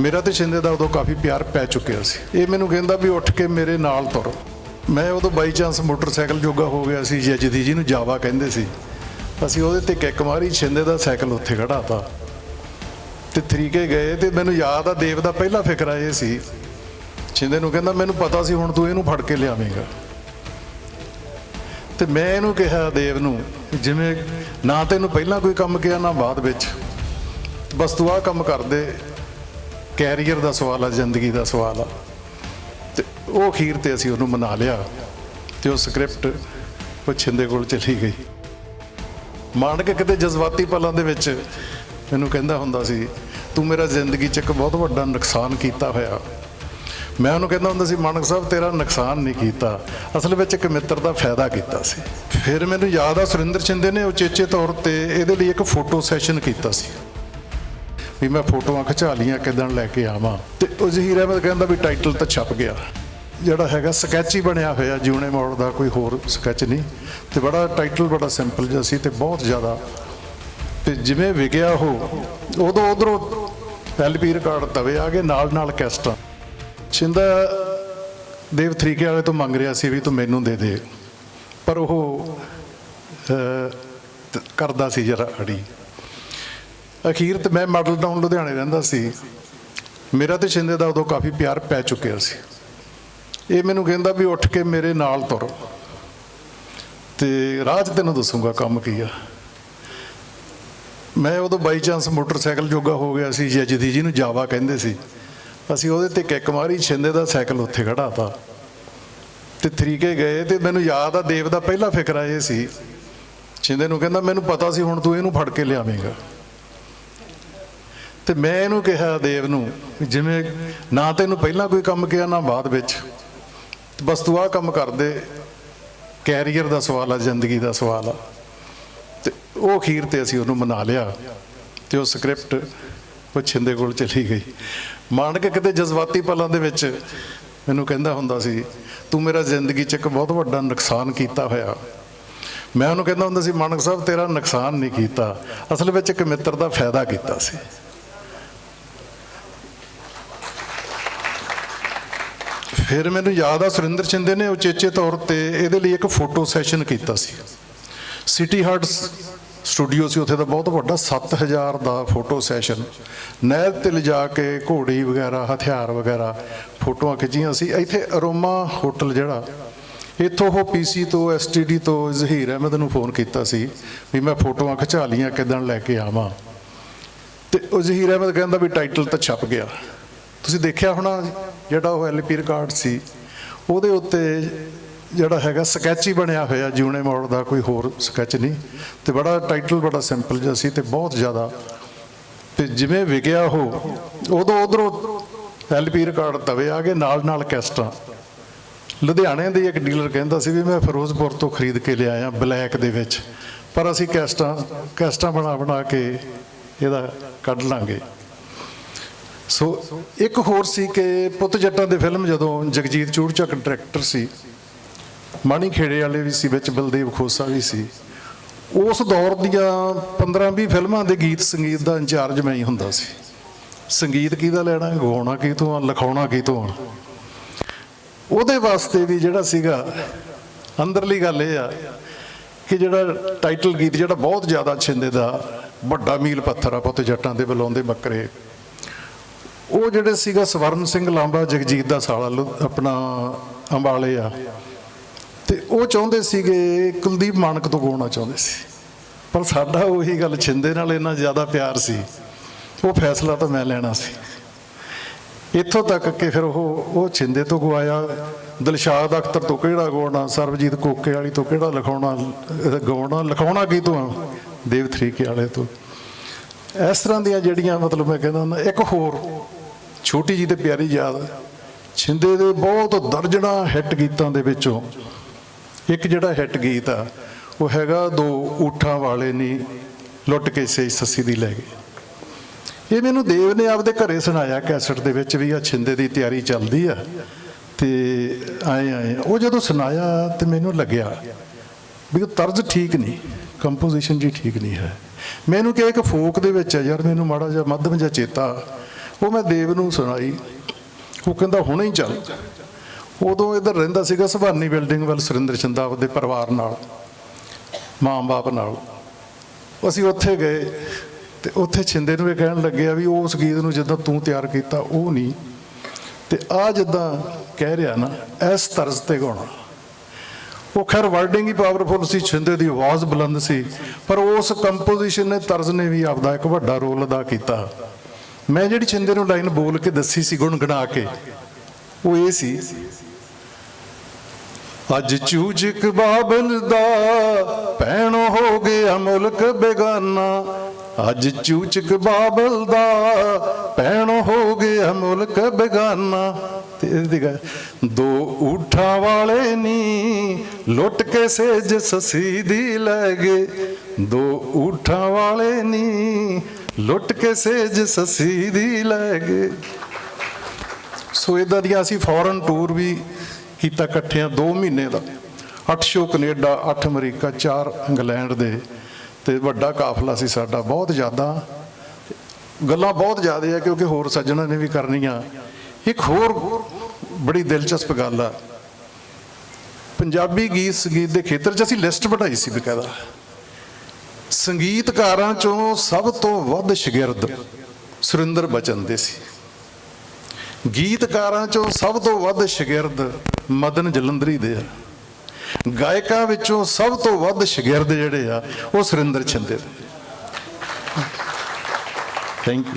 ਮੇਰਾ ਤੇ ਸ਼ਿੰਦੇ ਦਾ ਉਦੋਂ ਕਾਫੀ ਪਿਆਰ ਪੈ ਚੁੱਕਿਆ ਸੀ। ਇਹ ਮੈਨੂੰ ਕਹਿੰਦਾ ਵੀ ਉੱਠ ਕੇ ਮੇਰੇ ਨਾਲ ਤੁਰ। ਮੈਂ ਉਦੋਂ ਬਾਈ ਚਾਂਸ ਮੋਟਰਸਾਈਕਲ ਜੋਗਾ ਹੋ ਗਿਆ ਸੀ, ਜਜਦੀ ਜੀ ਨੂੰ ਜਾਵਾ ਕਹਿੰਦੇ ਸੀ। ਅਸੀਂ ਉਹਦੇ ਤੇ ਕਿੱਕ ਮਾਰੀ ਸ਼ਿੰਦੇ ਦਾ ਸਾਈਕਲ ਉੱਥੇ ਖੜਾਤਾ ਤੇ। ਤਰੀਕੇ ਗਏ ਤੇ ਮੈਨੂੰ ਯਾਦ ਆ, ਦੇਵ ਦਾ ਪਹਿਲਾ ਫਿਕਰਾ ਇਹ ਸੀ। ਸ਼ਿੰਦੇ ਨੂੰ ਕਹਿੰਦਾ, ਮੈਨੂੰ ਪਤਾ ਸੀ ਹੁਣ ਤੂੰ ਇਹਨੂੰ ਫੜ ਕੇ ਲਿਆਵੇਂਗਾ। ਤੇ ਮੈਂ ਇਹਨੂੰ ਕਿਹਾ, ਦੇਵ ਨੂੰ, ਜਿਵੇਂ ਨਾ ਤੈਨੂੰ ਪਹਿਲਾਂ ਕੋਈ ਕੰਮ ਕਿਹਾ, ਨਾ ਬਾਅਦ ਵਿੱਚ। ਬਸ ਤੂੰ ਆਹ ਕੰਮ ਕਰਦੇ ਕੈਰੀਅਰ ਦਾ ਸਵਾਲ ਆ, ਜ਼ਿੰਦਗੀ ਦਾ ਸਵਾਲ ਆ। ਤੇ ਉਹ ਅਖੀਰ ਤੇ ਅਸੀਂ ਉਹਨੂੰ ਮਨਾ ਲਿਆ ਤੇ ਉਹ ਸਕ੍ਰਿਪਟ ਉਹ ਛਿੰਦੇ ਕੋਲ ਚਲੀ ਗਈ। ਮਾਨਕ ਕਿਤੇ ਜਜ਼ਬਾਤੀ ਪਲਾਂ ਦੇ ਵਿੱਚ ਮੈਨੂੰ ਕਹਿੰਦਾ ਹੁੰਦਾ ਸੀ, ਤੂੰ ਮੇਰਾ ਜ਼ਿੰਦਗੀ 'ਚ ਇੱਕ ਬਹੁਤ ਵੱਡਾ ਨੁਕਸਾਨ ਕੀਤਾ ਹੋਇਆ। ਮੈਂ ਉਹਨੂੰ ਕਹਿੰਦਾ ਹੁੰਦਾ ਸੀ ਮਾਨਕ ਸਾਹਿਬ, ਤੇਰਾ ਨੁਕਸਾਨ ਨਹੀਂ ਕੀਤਾ। ਅਸਲ ਵਿੱਚ ਇੱਕ ਮਿੱਤਰ ਦਾ ਫਾਇਦਾ ਕੀਤਾ ਸੀ। ਫਿਰ ਮੈਨੂੰ ਯਾਦ ਆ, ਸੁਰਿੰਦਰ ਚਿੰਦੇ ਨੇ ਉਚੇਚੇ ਤੌਰ ਤੇ ਇਹਦੇ ਲਈ ਇੱਕ ਫੋਟੋ ਸੈਸ਼ਨ ਕੀਤਾ ਸੀ। ਵੀ ਮੈਂ ਫੋਟੋਆਂ ਖਿਚਾ ਲੀਆਂ ਕਿਦਾਂ ਲੈ ਕੇ ਆਵਾਂ। ਤੇ ਉਹ ਜ਼ਹੀਰ ਅਹਿਮਦ ਕਹਿੰਦਾ ਵੀ ਟਾਈਟਲ ਤਾਂ ਛਪ ਗਿਆ। ਜਿਹੜਾ ਹੈਗਾ ਸਕੈਚ ਹੀ ਬਣਿਆ ਹੋਇਆ ਜਿਉਣੇ ਮੋੜ ਦਾ, ਕੋਈ ਹੋਰ ਸਕੈਚ ਨਹੀਂ। ਤੇ ਬੜਾ ਟਾਈਟਲ ਬੜਾ ਸਿੰਪਲ ਜਿਹਾ ਸੀ ਤੇ ਬਹੁਤ ਜ਼ਿਆਦਾ। ਤੇ ਜਿਵੇਂ ਵਿਗਿਆ ਉਹ, ਉਦੋਂ ਉਧਰੋਂ ਐਲਪੀ ਰਿਕਾਰਡ ਤਵੇ ਆ ਗਏ ਨਾਲ ਨਾਲ ਕੈਸਟਾਂ ਛਿੰਦਾ ਦੇਵ ਤਰੀਕੇ ਵਾਲੇ ਤੋਂ ਮੰਗ ਰਿਹਾ ਸੀ ਵੀ ਤੂੰ ਮੈਨੂੰ ਦੇ ਦੇ। ਪਰ ਉਹ ਕਰਦਾ ਸੀ ਜਰਾ ਅੜੀ। ਅਖੀਰ ਤੇ ਮੈਂ ਮਾਡਲ ਟਾਊਨ ਲੁਧਿਆਣੇ ਰਹਿੰਦਾ ਸੀ। ਮੇਰਾ ਤੇ ਸ਼ਿੰਦੇ ਦਾ ਉਦੋਂ ਕਾਫੀ ਪਿਆਰ ਪੈ ਚੁੱਕਿਆ ਸੀ। ਇਹ ਮੈਨੂੰ ਕਹਿੰਦਾ ਵੀ ਉੱਠ ਕੇ ਮੇਰੇ ਨਾਲ ਤੁਰ। ਤੇ ਰਾਹ 'ਚ ਤੈਨੂੰ ਦੱਸੂਗਾ ਕੰਮ ਕੀ ਆ। ਮੈਂ ਉਦੋਂ ਬਾਈ ਚਾਂਸ ਮੋਟਰਸਾਈਕਲ ਜੋਗਾ ਹੋ ਗਿਆ ਸੀ ਜਜਦੀ ਜੀ ਨੂੰ ਜਾਵਾ ਕਹਿੰਦੇ ਸੀ। ਅਸੀਂ ਉਹਦੇ ਤੇ ਕਿੱਕ ਮਾਰੀ ਛਿੰਦੇ ਦਾ ਸਾਈਕਲ ਉੱਥੇ ਖੜਾਤਾ ਤੇ ਤਰੀਕੇ ਗਏ ਤੇ ਮੈਨੂੰ ਯਾਦ ਆ ਦੇਵ ਦਾ ਪਹਿਲਾ ਫਿਕਰਾ ਇਹ ਸੀ। ਛਿੰਦੇ ਨੂੰ ਕਹਿੰਦਾ, ਮੈਨੂੰ ਪਤਾ ਸੀ, ਹੁਣ ਤੂੰ ਇਹਨੂੰ ਫੜ ਕੇ ਲਿਆਵੇਂਗਾ। ਤੇ ਮੈਂ ਇਹਨੂੰ ਕਿਹਾ ਦੇਵ ਨੂੰ ਜਿਵੇਂ ਨਾ ਤੈਨੂੰ ਪਹਿਲਾਂ ਕੋਈ ਕੰਮ ਕਿਹਾ, ਨਾ ਬਾਅਦ ਵਿੱਚ। ਬਸ ਤੂੰ ਆਹ ਕੰਮ ਕਰਦੇ ਕੈਰੀਅਰ ਦਾ ਸਵਾਲ ਆ, ਜ਼ਿੰਦਗੀ ਦਾ ਸਵਾਲ ਆ। ਤੇ ਉਹ ਅਖੀਰ ਤੇ ਅਸੀਂ ਉਹਨੂੰ ਮਨਾ ਲਿਆ ਤੇ ਉਹ ਸਕ੍ਰਿਪਟ ਉਹ ਛਿੰਦੇ ਕੋਲ ਚਲੀ ਗਈ। ਮਾਨਕ ਕਿਤੇ ਜਜ਼ਬਾਤੀ ਪਲਾਂ ਦੇ ਵਿੱਚ ਮੈਨੂੰ ਕਹਿੰਦਾ ਹੁੰਦਾ ਸੀ, ਤੂੰ ਮੇਰਾ ਜ਼ਿੰਦਗੀ 'ਚ ਇੱਕ ਬਹੁਤ ਵੱਡਾ ਨੁਕਸਾਨ ਕੀਤਾ ਹੋਇਆ। ਮੈਂ ਉਹਨੂੰ ਕਹਿੰਦਾ ਹੁੰਦਾ ਸੀ, ਮਾਨਕ ਸਾਹਿਬ, ਤੇਰਾ ਨੁਕਸਾਨ ਨਹੀਂ ਕੀਤਾ। ਅਸਲ ਵਿੱਚ ਇੱਕ ਮਿੱਤਰ ਦਾ ਫਾਇਦਾ ਕੀਤਾ ਸੀ। ਫਿਰ ਮੈਨੂੰ ਯਾਦ ਆ ਸੁਰਿੰਦਰ ਚਿੰਦੇ ਨੇ ਉਚੇਚੇ ਤੌਰ ਤੇ ਇਹਦੇ ਲਈ ਇੱਕ ਫੋਟੋ ਸੈਸ਼ਨ ਕੀਤਾ ਸੀ। ਸਿਟੀ ਹਾਰਟਸ ਸਟੂਡੀਓ ਸੀ, ਉੱਥੇ ਦਾ ਬਹੁਤ ਵੱਡਾ 7000 ਦਾ ਫੋਟੋ ਸੈਸ਼ਨ। ਨਹਿਰ ਤੇ ਲਿਜਾ ਕੇ ਘੋੜੀ ਵਗੈਰਾ, ਹਥਿਆਰ ਵਗੈਰਾ ਫੋਟੋਆਂ ਖਿੱਚੀਆਂ ਸੀ। ਇੱਥੇ ਅਰੋਮਾ ਹੋਟਲ ਜਿਹੜਾ, ਇੱਥੋਂ ਉਹ ਪੀਸੀ ਤੋਂ ਐਸਟੀਡੀ ਤੋਂ ਜ਼ਹੀਰ ਅਹਿਮਦ ਨੂੰ ਫੋਨ ਕੀਤਾ ਸੀ ਵੀ ਮੈਂ ਫੋਟੋਆਂ ਖਿਚਾ ਲੀਆਂ ਕਿਦਾਂ ਲੈ ਕੇ ਆਵਾਂ। ਤੇ ਉਹ ਜ਼ਹੀਰ ਅਹਿਮਦ ਕਹਿੰਦਾ ਵੀ ਟਾਈਟਲ ਤਾਂ ਛਪ ਗਿਆ। ਤੁਸੀਂ ਦੇਖਿਆ ਹੋਣਾ ਜਿਹੜਾ ਉਹ ਐਲਪੀ ਰਿਕਾਰਡ ਸੀ, ਉਹਦੇ ਉੱਤੇ ਜਿਹੜਾ ਹੈਗਾ ਸਕੈਚ ਹੀ ਬਣਿਆ ਹੋਇਆ ਜਿਉਣੇ ਮੋੜ ਦਾ, ਕੋਈ ਹੋਰ ਸਕੈਚ ਨਹੀਂ। ਤੇ ਬੜਾ ਟਾਈਟਲ, ਬੜਾ ਸਿੰਪਲ ਜਿਹਾ ਸੀ ਤੇ ਬਹੁਤ ਜ਼ਿਆਦਾ। ਤੇ ਜਿਵੇਂ ਵਿਗਿਆ ਉਹ, ਉਦੋਂ ਉਧਰੋਂ ਐਲਪੀ ਰਿਕਾਰਡ ਤਵੇ ਆ ਗਏ ਨਾਲ ਨਾਲ ਕੈਸਟਾਂ। ਲੁਧਿਆਣੇ ਦੇ ਇੱਕ ਡੀਲਰ ਕਹਿੰਦਾ ਸੀ ਵੀ ਮੈਂ ਫਿਰੋਜ਼ਪੁਰ ਤੋਂ ਖਰੀਦ ਕੇ ਲਿਆਇਆ ਬਲੈਕ ਦੇ ਵਿੱਚ, ਪਰ ਅਸੀਂ ਕੈਸਟਾਂ ਕੈਸਟਾਂ ਬਣਾ ਬਣਾ ਕੇ ਇਹਦਾ ਕੱਢ ਲਾਂਗੇ। ਸੋ ਇੱਕ ਹੋਰ ਸੀ ਕਿ ਪੁੱਤ ਜੱਟਾਂ ਦੇ ਫਿਲਮ ਜਦੋਂ ਜਗਜੀਤ ਚੂੜਚੱਕ ਡਾਇਰੈਕਟਰ ਸੀ ਮਾਣੀ ਖੇੜੇ ਵਾਲੇ ਵੀ ਸੀ, ਵਿੱਚ ਬਲਦੇਵ ਖੋਸਾ ਵੀ ਸੀ, ਉਸ ਦੌਰ ਦੀਆਂ 15-20 ਫਿਲਮਾਂ ਦੇ ਗੀਤ ਸੰਗੀਤ ਦਾ ਇੰਚਾਰਜ ਮੈਂ ਹੀ ਹੁੰਦਾ ਸੀ। ਸੰਗੀਤ ਕਿਹਦਾ ਲੈਣਾ, ਗਾਉਣਾ ਕੀ ਤੋਂ ਆ, ਲਿਖਾਉਣਾ ਕੀ ਤੋਂ ਆ। ਉਹਦੇ ਵਾਸਤੇ ਵੀ ਜਿਹੜਾ ਸੀਗਾ, ਅੰਦਰਲੀ ਗੱਲ ਇਹ ਆ ਕਿ ਜਿਹੜਾ ਟਾਈਟਲ ਗੀਤ ਜਿਹੜਾ ਬਹੁਤ ਜ਼ਿਆਦਾ ਛਿੰਦੇ ਦਾ, ਵੱਡਾ ਮੀਲ ਪੱਥਰ ਆ ਪੁੱਤ ਜੱਟਾਂ ਦੇ ਬੁਲਾਉਂਦੇ ਬੱਕਰੇ ਉਹ ਜਿਹੜੇ ਸੀਗਾ ਸਵਰਨ ਸਿੰਘ ਲਾਂਬਾ, ਜਗਜੀਤ ਦਾ ਸਾਲਾ ਲੁ- ਆਪਣਾ ਅੰਬਾਲੇ ਆ। ਤੇ ਉਹ ਚਾਹੁੰਦੇ ਸੀਗੇ ਕੁਲਦੀਪ ਮਾਨਕ ਤੋਂ ਗਾਉਣਾ ਚਾਹੁੰਦੇ ਸੀ। ਪਰ ਸਾਡਾ ਉਹੀ ਗੱਲ ਛਿੰਦੇ ਨਾਲ ਇੰਨਾ ਜ਼ਿਆਦਾ ਪਿਆਰ ਸੀ। ਉਹ ਫੈਸਲਾ ਤਾਂ ਮੈਂ ਲੈਣਾ ਸੀ। ਇੱਥੋਂ ਤੱਕ ਕਿ ਫਿਰ ਉਹ ਉਹ ਛਿੰਦੇ ਤੋਂ ਗਵਾਇਆ। ਦਿਲਸ਼ਾਦ ਅਖਤਰ ਤੋਂ ਕਿਹੜਾ ਗਾਉਣਾ, ਸਰਬਜੀਤ ਕੋਕੇ ਵਾਲੀ ਤੋਂ ਕਿਹੜਾ ਲਿਖਾਉਣਾ, ਅਹ ਗਾਉਣਾ, ਲਿਖਾਉਣਾ ਕੀ ਤੋਂ? ਆ ਦੇਵ ਥਰੀਕੇ ਵਾਲੇ ਤੋਂ। ਇਸ ਤਰ੍ਹਾਂ ਦੀਆਂ ਜਿਹੜੀਆਂ ਮਤਲਬ ਮੈਂ ਕਹਿੰਦਾ ਹੁੰਦਾ, ਇੱਕ ਹੋਰ ਛੋਟੀ ਜੀ ਤੇ ਪਿਆਰੀ ਯਾਦ ਛਿੰਦੇ ਦੇ ਬਹੁਤ ਦਰਜਣਾ ਹਿੱਟ ਗੀਤਾਂ ਦੇ ਵਿੱਚੋਂ ਇੱਕ ਜਿਹੜਾ ਹਿੱਟ ਗੀਤ ਆ, ਉਹ ਹੈਗਾ ਦੋ ਊਠਾਂ ਵਾਲੇ ਨਹੀਂ ਲੁੱਟ ਕੇ ਸੇ ਸੱਸੀ ਦੀ ਲੈ ਗਏ। ਇਹ ਮੈਨੂੰ ਦੇਵ ਨੇ ਆਪਦੇ ਘਰੇ ਸੁਣਾਇਆ ਕੈਸਟ ਦੇ ਵਿੱਚ ਵੀ ਆ, ਛਿੰਦੇ ਦੀ ਤਿਆਰੀ ਚੱਲਦੀ ਆ। ਤੇ ਆਏ ਆਏ ਉਹ ਜਦੋਂ ਸੁਣਾਇਆ ਤੇ ਮੈਨੂੰ ਲੱਗਿਆ ਵੀ ਉਹ ਤਰਜ਼ ਠੀਕ ਨਹੀਂ ਕੰਪੋਜੀਸ਼ਨ ਜੀ ਠੀਕ ਨਹੀਂ ਹੈ। ਮੈਨੂੰ ਕਿਹਾ ਇੱਕ ਫੋਕ ਦੇ ਵਿੱਚ ਆ, ਯਾਰ ਮੈਨੂੰ ਮਾੜਾ ਜਿਹਾ ਮੱਧਮ ਜਿਹਾ ਚੇਤਾ ਉਹ ਮੈਂ ਦੇਵ ਨੂੰ ਸੁਣਾਈ। ਉਹ ਕਹਿੰਦਾ, ਹੁਣੇ ਹੀ ਚੱਲ। ਉਦੋਂ ਇੱਧਰ ਰਹਿੰਦਾ ਸੀਗਾ ਸਭਾਨੀ ਬਿਲਡਿੰਗ ਵੱਲ ਸੁਰਿੰਦਰ ਚੰਦਾ ਆਪਦੇ ਪਰਿਵਾਰ ਨਾਲ ਮਾਂ-ਬਾਪ ਨਾਲ। ਅਸੀਂ ਉੱਥੇ ਗਏ ਤੇ ਉੱਥੇ ਛਿੰਦੇ ਨੂੰ ਇਹ ਕਹਿਣ ਲੱਗਿਆ ਵੀ ਉਸ ਗੀਤ ਨੂੰ ਜਿੱਦਾਂ ਤੂੰ ਤਿਆਰ ਕੀਤਾ, ਉਹ ਨਹੀਂ। ਤੇ ਆ ਜਿੱਦਾਂ ਕਹਿ ਰਿਹਾ ਨਾ, ਇਸ ਤਰਜ਼ ਤੇ ਗਾਉਣਾ। ਉਹ ਖੈਰ ਵਰਡਿੰਗ ਹੀ ਪਾਵਰਫੁਲ ਸੀ, ਛਿੰਦੇ ਦੀ ਆਵਾਜ਼ ਬੁਲੰਦ ਸੀ, ਪਰ ਉਸ ਕੰਪੋਜੀਸ਼ਨ ਨੇ ਤਰਜ਼ ਨੇ ਵੀ ਆਪਦਾ ਇੱਕ ਵੱਡਾ ਰੋਲ ਅਦਾ ਕੀਤਾ। ਮੈਂ ਜਿਹੜੀ ਛਿੰਦੇ ਨੂੰ ਲਾਈਨ ਬੋਲ ਕੇ ਦੱਸੀ ਸੀ ਗੁਣਗੁਣਾ ਕੇ, ਉਹ ਇਹ ਸੀ, ਅੱਜ ਚੂਜਕ ਬਾਬਲ ਦਾ ਭੈਣ ਹੋ ਗਿਆ ਮੁਲਕ ਬੇਗਾਨਾ, ਅੱਜ ਚੂਚਕ ਬਾਬਲ ਦਾ ਪੈਣੋ ਹੋ ਗਿਆ ਮੁਲਕ ਬੇਗਾਨਾ। ਤੇ ਇਹਦੀ ਗੱਲ ਦੋ ਊਠਾਂ ਵਾਲੇ ਨੀ ਲੁੱਟ ਕੇ ਸੇਜ ਸਸੀ ਦੀ ਲੈ ਗਏ, ਦੋ ਊਠਾਂ ਵਾਲੇ ਨੀ ਲੁੱਟ ਕੇ ਸੇਜ ਸਸੀ ਦੀ ਲੈ ਗਏ। ਸੋ ਇਦਾਂ ਦੀਆਂ ਅਸੀਂ ਫੋਰਨ ਟੂਰ ਵੀ ਕੀਤਾ ਇਕੱਠਿਆਂ 2 ਮਹੀਨੇ ਦਾ। 8 ਸ਼ੋ ਕੈਨੇਡਾ 8 ਅਮਰੀਕਾ 4 ਇੰਗਲੈਂਡ ਦੇ। ਤੇ ਵੱਡਾ ਕਾਫਲਾ ਸੀ ਸਾਡਾ, ਬਹੁਤ ਜ਼ਿਆਦਾ। ਗੱਲਾਂ ਬਹੁਤ ਜ਼ਿਆਦਾ ਆ ਕਿਉਂਕਿ ਹੋਰ ਸੱਜਣਾਂ ਨੇ ਵੀ ਕਰਨੀਆਂ। ਇੱਕ ਹੋਰ ਬੜੀ ਦਿਲਚਸਪ ਗੱਲ ਆ। ਪੰਜਾਬੀ ਗੀਤ ਸੰਗੀਤ ਦੇ ਖੇਤਰ 'ਚ ਅਸੀਂ ਲਿਸਟ ਬਣਾਈ ਸੀ ਬਕਾਇਦਾ। ਸੰਗੀਤਕਾਰਾਂ 'ਚੋਂ ਸਭ ਤੋਂ ਵੱਧ ਸ਼ਾਗਿਰਦ ਸੁਰਿੰਦਰ ਬਚਨ ਦੇ ਸੀ। ਗੀਤਕਾਰਾਂ ਚੋਂ ਸਭ ਤੋਂ ਵੱਧ ਸ਼ਾਗਿਰਦ ਮਦਨ ਜਲੰਧਰੀ ਦੇ ਆ। ਗਾਇਕਾਂ ਵਿੱਚੋਂ ਸਭ ਤੋਂ ਵੱਧ ਸ਼ਾਗਿਰਦ ਜਿਹੜੇ ਆ, ਉਹ ਸੁਰਿੰਦਰ ਛਿੰਦੇ ਦੇ ਥੈਂਕ ਯੂ